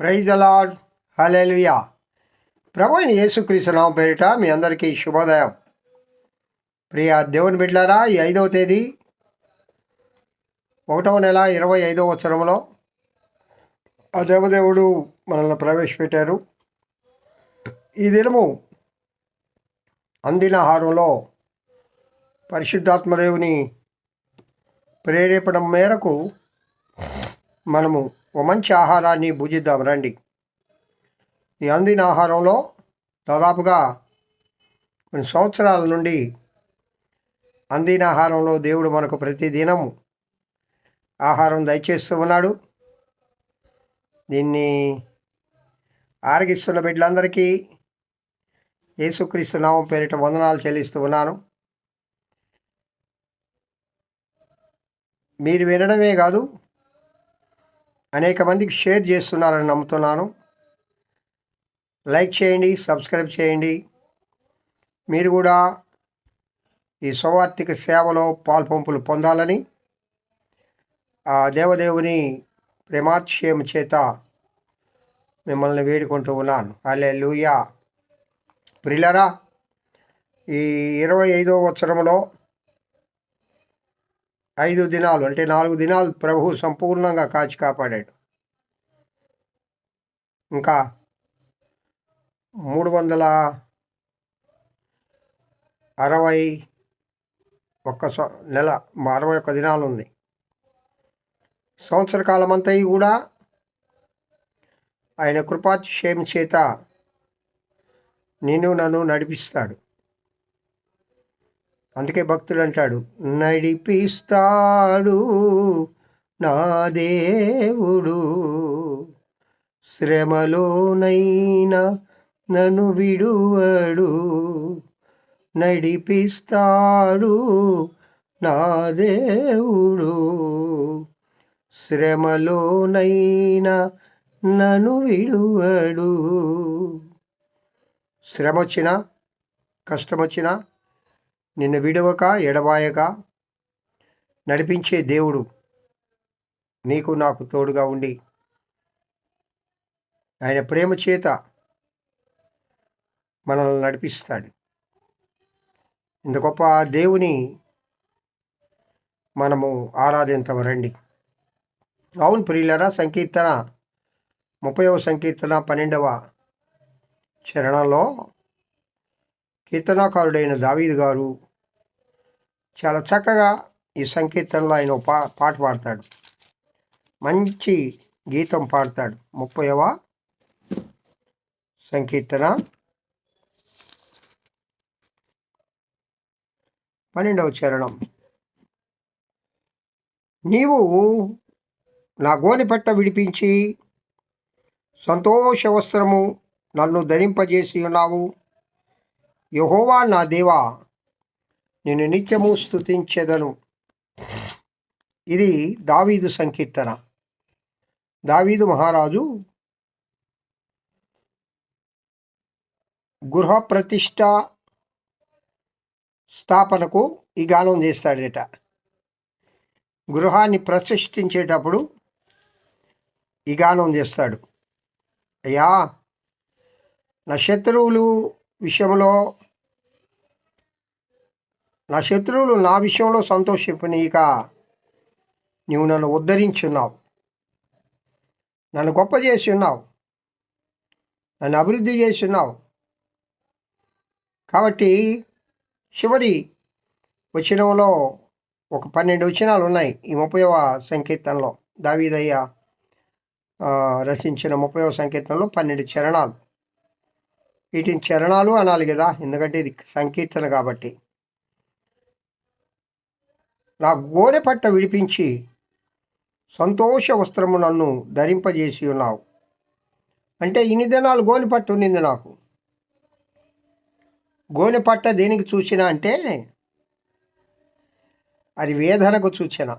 Praise అలాడ్ hallelujah ప్రభు అయిన యేసుక్రీస్తు నామ పేరిట మీ అందరికీ శుభోదయం. ప్రియ దేవుని బిడ్డారా ఈ ఐదవ తేదీ ఒకటవ నెల ఇరవై ఐదవ సంవత్సరంలో ఆ దేవదేవుడు మనల్ని ప్రవేశపెట్టారు. ఈ దినము అందిన ఆహారంలో పరిశుద్ధాత్మదేవుని ప్రేరేపణ మేరకు మనము ఓ మంచి ఆహారాన్ని భుజిద్దాం రండి. ఈ అందిన ఆహారంలో దాదాపుగా కొన్ని సంవత్సరాల నుండి అందిన ఆహారంలో దేవుడు మనకు ప్రతిదినము ఆహారం దయచేస్తూ ఉన్నాడు. దీన్ని ఆరగిస్తున్న బిడ్డలందరికీ యేసుక్రీస్తు నామం పేరిట వందనాలు చెల్లిస్తూ ఉన్నాను. మీరు వినడమే కాదు అనేక మందికి షేర్ చేస్తున్నారని నమ్ముతున్నాను. లైక్ చేయండి సబ్స్క్రైబ్ చేయండి. మీరు కూడా ఈ సౌవార్థిక సేవలో పాల్పంపులు పొందాలని ఆ దేవదేవుని ప్రేమాతిశయం చేత మిమ్మల్ని వేడుకుంటూ ఉన్నాను. అలే లూయా ప్రిలరా ఈ ఇరవై ఐదో సంవత్సరంలో ఐదు దినాలు అంటే నాలుగు దినాలు ప్రభు సంపూర్ణంగా కాచి కాపాడాడు. ఇంకా మూడు వందల అరవై ఒక్క నెల అరవై ఒక్క దినాలు ఉంది. సంవత్సర కాలం అంతా కూడా ఆయన కృపాతిశయం చేత నేను నన్ను నడిపిస్తాడు. అందుకే భక్తుడు అంటాడు నడిపిస్తాడు నా దేవుడు. శ్రమలోనైనా నన్ను విడువడు. నడిపిస్తాడు నా దేవుడు. శ్రమలోనైనా నన్ను విడువడు. శ్రమ వచ్చినా కష్టం వచ్చినా నిన్ను విడవక ఎడబాయక నడిపించే దేవుడు నీకు నాకు తోడుగా ఉండి. ఆయన ప్రేమ చేత మనల్ని నడిపిస్తాడు. ఇంత గొప్ప దేవుని మనము ఆరాధించవరండి అవును ప్రియులరా సంకీర్తన ముప్పైవ సంకీర్తన పన్నెండవ చరణంలో కీర్తనాకారుడైన దావీదు గారు చాలా చక్కగా ఈ సంకీర్తనలో ఆయన ఒక పా పాట పాడతాడు. మంచి గీతం పాడతాడు. ముప్పైవ సంకీర్తన. పన్నెండవ చరణం. నీవు నా గోనిపెట్ట విడిపించి సంతోష వస్త్రము నన్ను ధరింపజేసి ఉన్నావు. యహోవా నా దేవా నేను నిత్యము స్తుతించెదను. ఇది దావీదు సంకీర్తన. దావీదు మహారాజు గృహ ప్రతిష్ట స్థాపనకు ఈ గానం చేస్తాడట. గృహాన్ని ప్రతిష్ఠించేటప్పుడు ఈ గానం చేస్తాడు. అయ్యా నా శత్రువులు విషయంలో నా శత్రువులు నా విషయంలో సంతోషింపనీక నీవు నన్ను ఉద్ధరించున్నావు. నన్ను గొప్ప చేసి ఉన్నావు నన్ను అభివృద్ధి చేసి ఉన్నావు కాబట్టి చివరి వచనంలో ఒక పన్నెండు వచనాలు ఉన్నాయి ఈ ముప్పైవ సంకీర్తనలో. దావీదయ్య రచించిన ముప్పైవ సంకీర్తనలో పన్నెండు చరణాలు. వీటిని చరణాలు అనాలి కదా ఎందుకంటే ఇది సంకీర్తన కాబట్టి. నా గోనె పట్ట విడిపించి సంతోష వస్త్రము నన్ను ధరింపజేసి ఉన్నావు. అంటే ఇన్ని దినాలు గోనె పట్టు ఉండింది నాకు. గోనె పట్ట దేనికి చూసినా అంటే అది వేదనకు చూచిన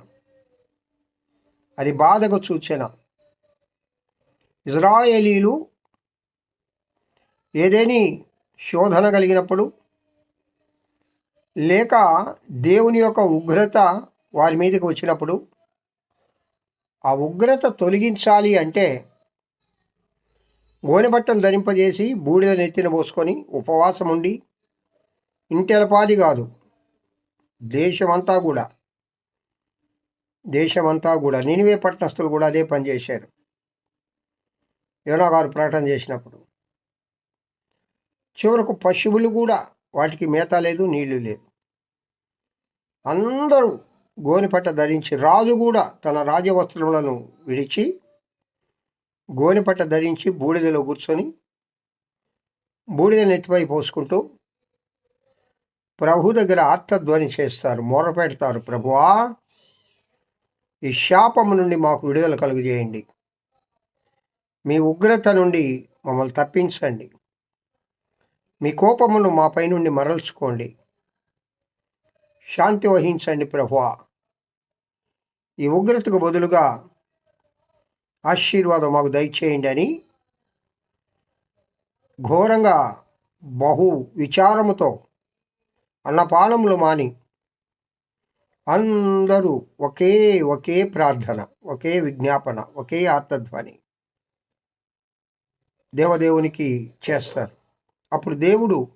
అది బాధకు చూచిన ఇజ్రాయేలీలు ఏదేని శోధన కలిగినప్పుడు లేక దేవుని యొక్క ఉగ్రత వారి మీదకి వచ్చినప్పుడు ఆ ఉగ్రత తొలగించాలి అంటే గోనె బట్టలు ధరింపజేసి బూడిద నెత్తిన పోసుకొని ఉపవాసం ఉండి ఇంటెలపాది కాదు దేశమంతా కూడా దేశమంతా కూడా నినివే పట్టణస్తులు కూడా అదే పనిచేశారు యోనా గారు ప్రకటన చేసినప్పుడు చివరకు పశువులు కూడా వాటికి మేత లేదు నీళ్ళు లేదు అందరూ గోనిపట్ట ధరించి రాజు కూడా తన రాజవస్త్రములను విడిచి గోనిపట్ట ధరించి బూడిదలో కూర్చొని బూడిద నెత్తిపై పోసుకుంటూ ప్రభు దగ్గర ఆర్తధ్వని చేస్తారు మొరపెడతారు ప్రభువా ఈ శాపము నుండి మాకు విడుదల కలుగజేయండి. మీ ఉగ్రత నుండి మమ్మల్ని తప్పించండి. మీ కోపమును మాపై నుండి మరల్చుకోండి. శాంతి వహించండి ప్రభువా. ఈ ఉగ్రతకు బదులుగా ఆశీర్వాదం మాకు దయచేయండి అని ఘోరంగా బహు విచారముతో అన్నపానములు మాని అందరూ ఒకే ఒకే ప్రార్థన ఒకే విజ్ఞాపన ఒకే ఆత్మధ్వని దేవదేవునికి చేస్తారు. అప్పుడు దేవుడు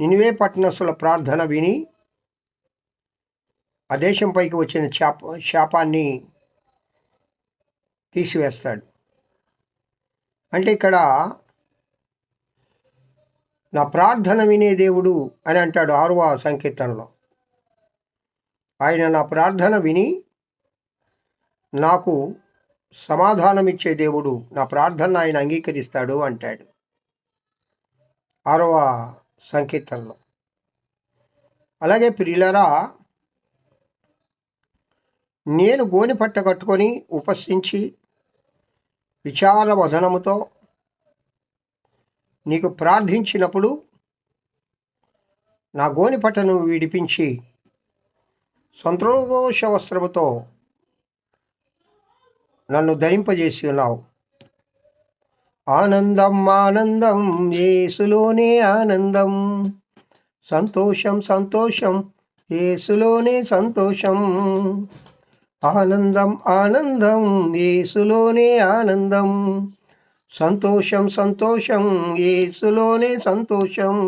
నినివే పట్టణస్తుల ప్రార్థన విని ఆ దేశంపైకి వచ్చిన శాప శాపాన్ని తీసివేస్తాడు. అంటే ఇక్కడ నా ప్రార్థన వినే దేవుడు అని అంటాడు ఆరువ సంకీర్తనలో. ఆయన నా ప్రార్థన విని నాకు సమాధానమిచ్చే దేవుడు నా ప్రార్థన ఆయన అంగీకరిస్తాడు అంటాడు. ఆరవ సంకీర్తనలో. అలాగే ప్రియులరా నేను గోని పట్ట కట్టుకొని ఉపస్థించి విచార వదనముతో నీకు ప్రార్థించినప్పుడు నా గోని పట్టను విడిపించి సంతోష వస్త్రముతో నన్ను ధరింపజేసి ఉన్నావు ఆనందం ఆనందం ఏసులోనే ఆనందం సంతోషం సంతోషం ఏసులోనే సంతోషం ఆనందం ఆనందం ఏసులోనే ఆనందం సంతోషం సంతోషం ఏసులోనే సంతోషం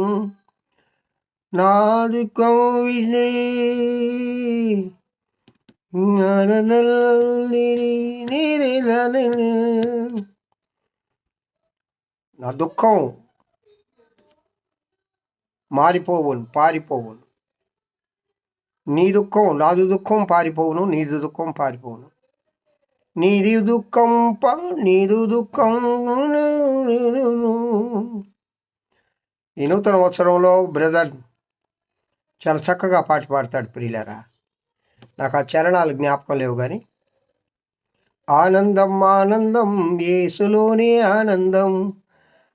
నా దుఃఖం వినే నా దుఃఖం మారిపోవును పారిపోవును. నీ దుఃఖం నాదు దుఃఖం పారిపోవును నీదు దుఃఖం పారిపోవును. నీది దుఃఖం పా నీదు దుఃఖం ఈ నూతన సంవత్సరంలో బ్రదర్ చాలా చక్కగా పాట పాడతాడు ప్రియులరా. నాకు ఆ చరణాలు జ్ఞాపకం లేవు కానీ ఆనందం ఆనందం ఏసులోనే ఆనందం.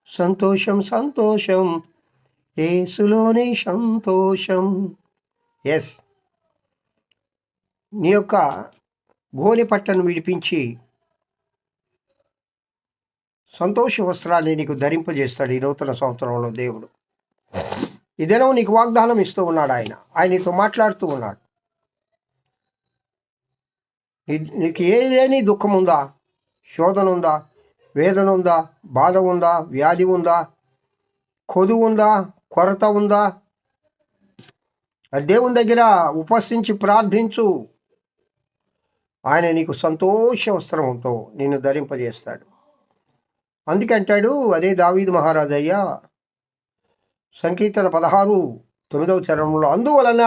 సంతోషం సంతోషం. ఏసులోనే సంతోషం. ఎస్ నీ యొక్క గోని పట్టను విడిపించి సంతోష వస్త్రాన్ని నీకు ధరింపజేస్తాడు ఈ నూతన సంవత్సరంలో దేవుడు. ఇదేనో నీకు వాగ్దానం ఇస్తూ ఉన్నాడు ఆయన. ఆయన నీతో మాట్లాడుతూ ఉన్నాడు. నీకు ఏదేని దుఃఖం ఉందా శోధన ఉందా వేదన ఉందా బాధ ఉందా వ్యాధి ఉందా కొదువు ఉందా కొరత ఉందా ఆ దేవుని దగ్గర ఉపస్థించి ప్రార్థించు. ఆయన నీకు సంతోష వస్త్రంతో నిన్ను ధరింపజేస్తాడు. అందుకంటాడు అదే దావీదు మహారాజయ్య సంకీర్తన పదహారు తొమ్మిదవ చరణంలో అందువలన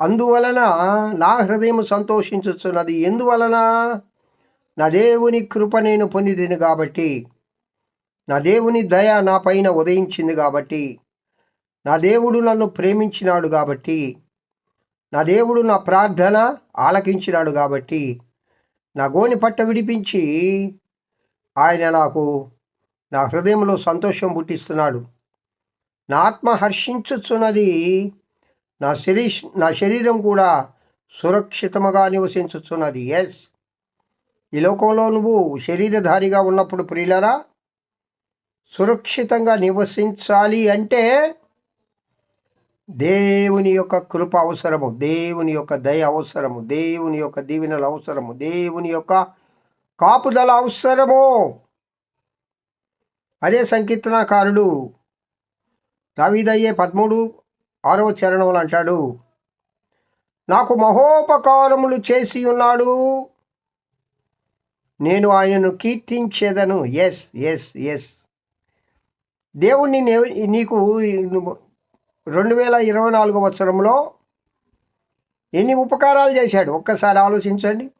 అందువలన నా హృదయం సంతోషించుచున్నది. ఎందువలన? నా దేవుని కృప నేను పొందిదిను కాబట్టి నా దేవుని దయ నా పైన ఉదయించింది కాబట్టి నా దేవుడు నన్ను ప్రేమించినాడు కాబట్టి నా దేవుడు నా ప్రార్థన ఆలకించినాడు కాబట్టి నా గోని పట్ట విడిపించి ఆయన నాకు నా హృదయంలో సంతోషం పుట్టిస్తున్నాడు. నా ఆత్మ హర్షించుచున్నది నా శరీ నా శరీరం కూడా సురక్షితముగా నివసించుచున్నది. ఎస్ ఈ లోకంలో నువ్వు శరీరధారిగా ఉన్నప్పుడు ప్రియులరా సురక్షితంగా నివసించాలి అంటే దేవుని యొక్క కృప అవసరము దేవుని యొక్క దయ అవసరము దేవుని యొక్క దీవెనలు అవసరము దేవుని యొక్క కాపుదల అవసరము. అదే సంకీర్తనకారుడు దావిదయ్యే పదమూడు ఆరవ చరణంలో అంటాడు నాకు మహోపకారములు చేసి ఉన్నాడు నేను ఆయనను కీర్తించేదను. ఎస్ ఎస్ ఎస్ దేవుణ్ణి నే- నీకు రెండు వేల ఇరవై నాలుగు సంవత్సరంలో ఎన్ని ఉపకారాలు చేశాడు? ఒక్కసారి ఆలోచించండి.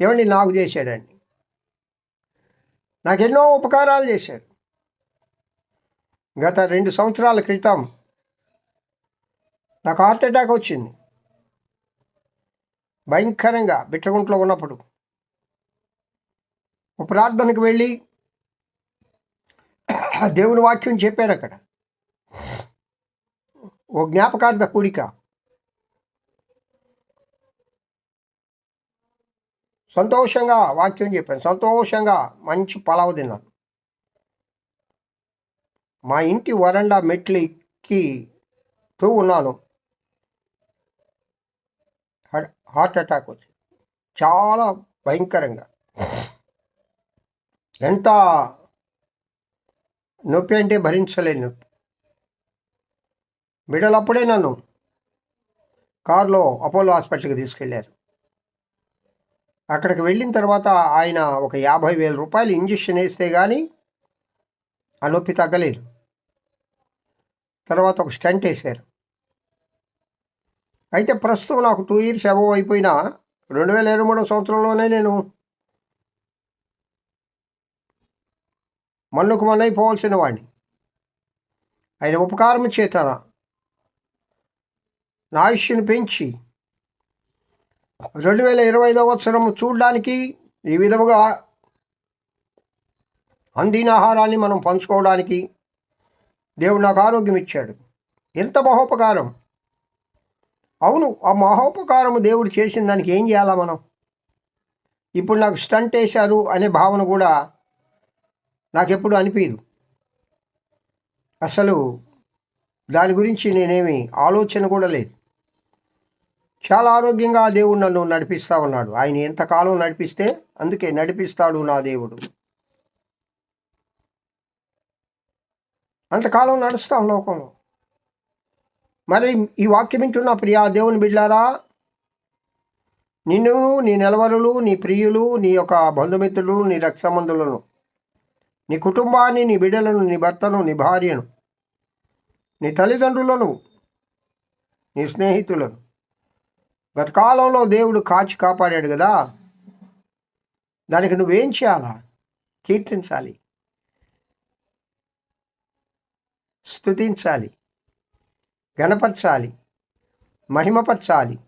ఏమండి? నాకు చేశాడండి. నాకు ఎన్నో ఉపకారాలు చేశాడు. గత రెండు సంవత్సరాల క్రితం నాకు హార్ట్ అటాక్ వచ్చింది. భయంకరంగా బిట్టగుంట్లో ఉన్నప్పుడు. ప్రార్థనకు వెళ్ళి దేవుని వాక్యం చెప్పారు అక్కడ. ఓ జ్ఞాపకార్థ కూడిక. సంతోషంగా వాక్యం చెప్పాను. సంతోషంగా మంచి పలావు తిన్నాను. మా ఇంటి వరండా మెట్లు ఎక్కి తూ ఉన్నాను. హార్ట్- హార్ట్ అటాక్ వచ్చి చాలా భయంకరంగా. ఎంత నొప్పి అంటే భరించలేను. బిడ్డలప్పుడే నన్ను కారులో అపోలో హాస్పిటల్కి తీసుకెళ్ళారు అక్కడికి వెళ్ళిన తర్వాత ఆయన ఒక యాభై వేల రూపాయలు ఇంజక్షన్ వేస్తే కానీ ఆ నొప్పి తగ్గలేదు. తర్వాత ఒక స్టంట్ వేశారు. అయితే ప్రస్తుతం నాకు టూ ఇయర్స్ అబవ్ అయిపోయినా రెండు వేల ఇరవై మూడో సంవత్సరంలోనే నేను మన్నుకు మన్నైపోవాల్సిన వాడిని ఆయన ఉపకారం చేతన నా ఆయుష్ని పెంచి రెండు వేల ఇరవై సంవత్సరం చూడడానికి ఈ విధముగా అందిన ఆహారాన్ని మనం పంచుకోవడానికి దేవుడు నాకు ఆరోగ్యం ఇచ్చాడు. ఎంత మహోపకారం. అవును ఆ మహోపకారము దేవుడు చేసిన దానికి ఏం చేయాలా మనం? ఇప్పుడు నాకు స్టంట్ వేశారు అనే భావన కూడా నాకెప్పుడు అనిపించదు అసలు దాని గురించి నేనేమి ఆలోచన కూడా లేదు. చాలా ఆరోగ్యంగా ఆ దేవుడు నన్ను నడిపిస్తా ఉన్నాడు. ఆయన ఎంతకాలం నడిపిస్తే అందుకే నడిపిస్తాడు నా దేవుడు. అంతకాలం నడుస్తాం లోకంలో. మరి ఈ వాక్యం వింటున్న ప్రియా దేవుని బిడ్డారా నిన్ను నీ నిలవరులు నీ ప్రియులు నీ యొక్క బంధుమిత్రులు నీ రక్తమందులను నీ కుటుంబాన్ని నీ బిడ్డలను నీ భర్తను నీ భార్యను నీ తల్లిదండ్రులను నీ స్నేహితులను. గతకాలంలో దేవుడు కాచి కాపాడాడు కదా. దానికి నువ్వేం చేయాలా? కీర్తించాలి. స్తుతించాలి. గణపరచాలి. మహిమపరచాలి.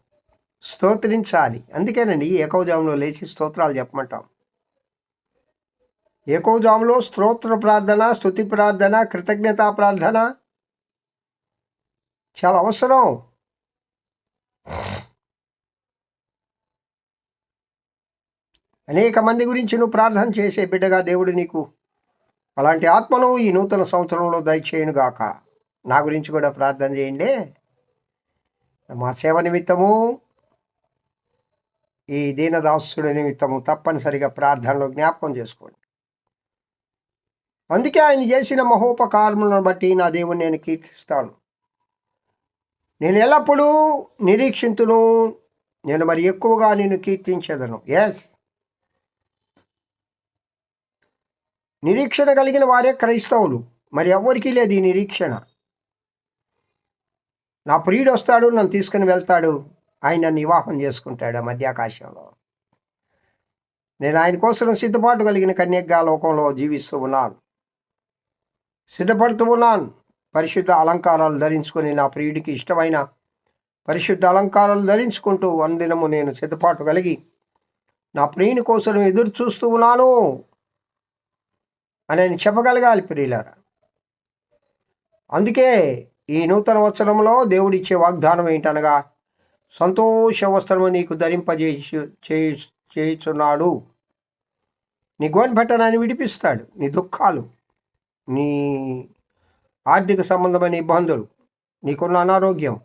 స్తోత్రించాలి. అందుకేనండి ఈ ఏకవజాములో లేచి స్తోత్రాలు చెప్పమంటాం. ఏకోజాములో స్తోత్ర ప్రార్థన స్తుతి ప్రార్థన కృతజ్ఞతా ప్రార్థన. చాలా అవసరం. అనేక మంది గురించి నువ్వు ప్రార్థన చేసే బిడ్డగా దేవుడు నీకు అలాంటి ఆత్మను ఈ నూతన సంవత్సరంలో దయచేయునుగాక నా గురించి కూడా ప్రార్థన చేయండి. మా సేవ నిమిత్తము ఈ దీనదాసుడి నిమిత్తము తప్పనిసరిగా ప్రార్థనలో జ్ఞాపకం చేసుకోండి. అందుకే ఆయన చేసిన మహోపకారములను బట్టి నా దేవుని నేను కీర్తిస్తాను. నేను ఎల్లప్పుడూ నిరీక్షింతును. నేను మరి ఎక్కువగా నేను కీర్తించేదను. ఎస్ నిరీక్షణ కలిగిన వారే క్రైస్తవులు. మరి ఎవరికీ లేదు ఈ నిరీక్షణ. నా ప్రియుడు వస్తాడు నన్ను తీసుకుని వెళ్తాడు. ఆయన నన్ను వివాహం చేసుకుంటాడు ఆ మధ్యాకాశంలో. నేను ఆయన కోసం సిద్ధపాటు కలిగిన కన్యగా లోకంలో జీవిస్తూ ఉన్నాను. సిద్ధపడుతూ ఉన్నాను పరిశుద్ధ అలంకారాలు ధరించుకొని నా ప్రియుడికి ఇష్టమైన పరిశుద్ధ అలంకారాలు ధరించుకుంటూ అందినము నేను సిద్ధపాటు కలిగి నా ప్రియుని కోసం ఎదురు చూస్తూ ఉన్నాను అని చెప్పగలగాలి ప్రియులారా. అందుకే ఈ నూతన వత్సరంలో దేవుడిచ్చే వాగ్దానం ఏంటనగా సంతోష వస్త్రము నీకు ధరింపజేసి చేయి చేయుచున్నాడు. నీ గోన్పెట్టనాన్ని విడిపిస్తాడు నీ దుఃఖాలు నీ ఆర్థిక సంబంధమైన ఇబ్బందులు నీకున్న అనారోగ్యం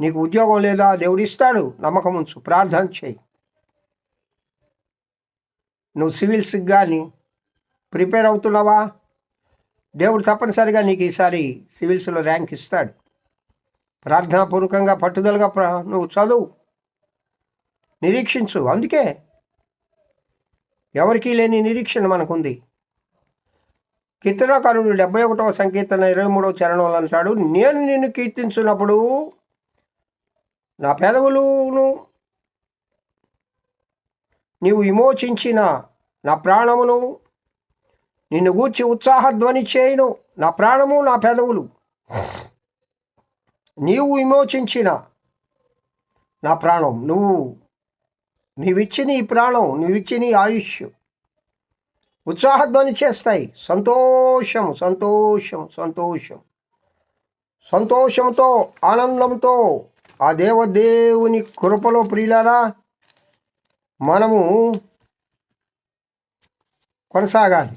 నీకు ఉద్యోగం లేదా దేవుడు ఇస్తాడు నమ్మకం ఉంచు ప్రార్థన చేయి. నువ్వు సివిల్స్కి కానీ ప్రిపేర్ అవుతున్నావా? దేవుడు తప్పనిసరిగా నీకు ఈసారి సివిల్స్లో ర్యాంక్ ఇస్తాడు. ప్రార్థనాపూర్వకంగా పట్టుదలగా ప్ర నువ్వు చదువు నిరీక్షించు. అందుకే ఎవరికీ లేని నిరీక్షణ మనకుంది. కీర్తనాకారుడు డెబ్బై ఒకటవ సంకీర్తన ఇరవై మూడవ చరణంలో అంటాడు నేను నిన్ను కీర్తించినప్పుడు నా పెదవులును నీవు విమోచించిన నా ప్రాణమును నిన్ను గూర్చి ఉత్సాహధ్వని చేయను. నా ప్రాణము నా పెదవులు. నీవు విమోచించిన నా ప్రాణం. నువ్వు నీవిచ్చిన ఈ ప్రాణం నీవిచ్చిన నీ ఆయుష్ ఉత్సాహధ్వని చేస్తాయి. సంతోషం సంతోషం సంతోషం సంతోషంతో ఆనందంతో ఆ దేవదేవుని కృపలో ప్రియులారా మనము కొనసాగాలి.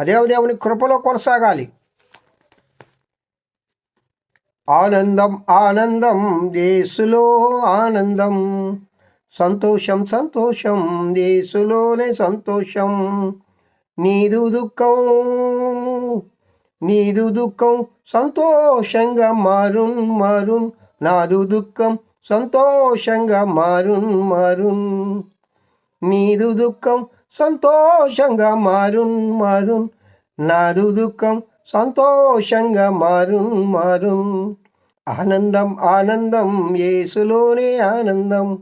ఆ దేవదేవుని కృపలో కొనసాగాలి. ఆనందం ఆనందం దేశులో ఆనందం. సంతోషం సంతోషం దేశులోనే సంతోషం. నీదు దుఃఖం నీదు దుఃఖం సంతోషంగా మారున్ మారున్. నాదు దుఃఖం సంతోషంగా మారున్ మారున్. నీదు దుఃఖం సంతోషంగా మారున్ మారున్. నాదు దుఃఖం సంతోషంగా మారున్ మారున్. ఆనందం ఆనందం ఏసులోనే ఆనందం.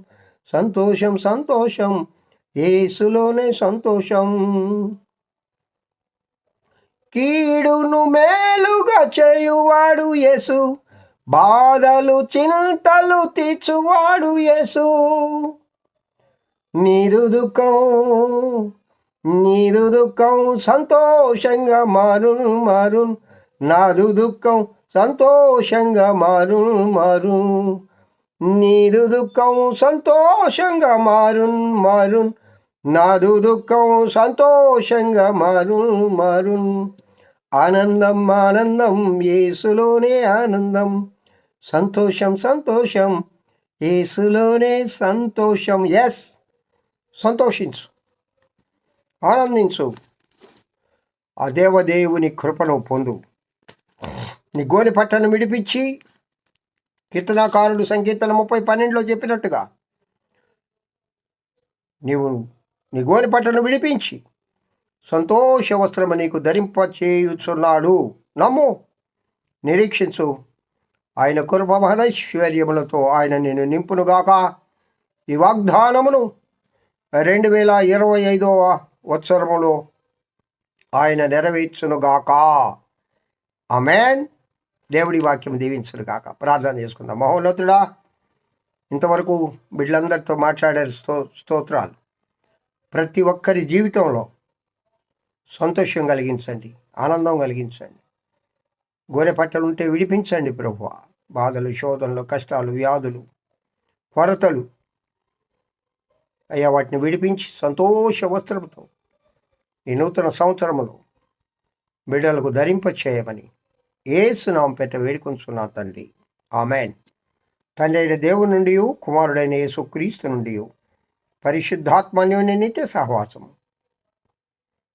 సంతోషం సంతోషం. ఏసులోనే సంతోషం. కీడును మేలుగా చేయువాడు యేసు. బాధలు చింతలు తీర్చువాడు యేసు. నీదు దుఃఖం నీదు దుఃఖం సంతోషంగా మారున్ మారున్. నాదు దుఃఖం సంతోషంగా మారున్ మారున్. నీదు దుఃఖం సంతోషంగా మారున్ మారున్. నాదు దుఃఖం సంతోషంగా మారున్ మారున్. ఆనందం ఆనందం ఏసులోనే ఆనందం. సంతోషం సంతోషం ఏసులోనే సంతోషం. ఎస్ సంతోషించు. ఆనందించు. ఆ దేవదేవుని కృపను పొందు. నీ గోలి పట్టను విడిపించి కీర్తనాకారుడు సంకీర్తన ముప్పై పన్నెండులో చెప్పినట్టుగా నీవు నీ గోని పట్టను విడిపించి సంతోష వస్త్రము నీకు ధరింపచేయుచున్నాడు. నమ్ము నిరీక్షించు. ఆయన కృప మహదైశ్వర్యములతో ఆయన నేను నింపునుగాక ఈ వాగ్దానమును రెండు వేల ఇరవై ఐదవ వత్సరములో ఆయన నెరవేర్చునుగాక అమెన్ దేవుడి వాక్యం దీవించునుగాక ప్రార్థన చేసుకుందాం. మహోన్నతుడా ఇంతవరకు బిడ్డలందరితో మాట్లాడే స్తో స్తోత్రాలు. ప్రతి ఒక్కరి జీవితంలో సంతోషం కలిగించండి ఆనందం కలిగించండి. గోరె పట్టలు ఉంటే విడిపించండి ప్రభు బాధలు శోధనలు కష్టాలు వ్యాధులు కొరతలు. అయ్యా వాటిని విడిపించి సంతోష వస్త్రంతో ఈ నూతన సంవత్సరములో బిడ్డలకు ధరింప చేయమని ఏసునాం పెట్ట వేడుకొంచున్నా తండ్రి ఆమెన్. తండ్రి అయిన దేవుని నుండి కుమారుడైన యేసు క్రీస్తు నుండి పరిశుద్ధాత్మన్యుని నిత్య సహవాసము.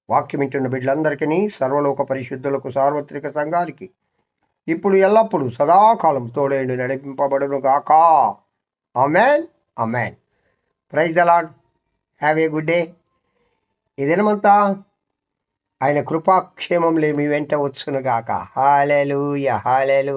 వాక్యం ఇంటున్న బిడ్డలందరికీ సర్వలోక పరిశుద్ధులకు సార్వత్రిక సంఘానికి ఇప్పుడు ఎల్లప్పుడూ సదాకాలం తోడేండు నడిపింపబడును గాక. Amen amen praise the Lord have a good day. ఈ దినమంతా ఆయన కృపాక్షేమం లేమి వెంట వచ్చునుగాక. హాలెలుయ హాలెలు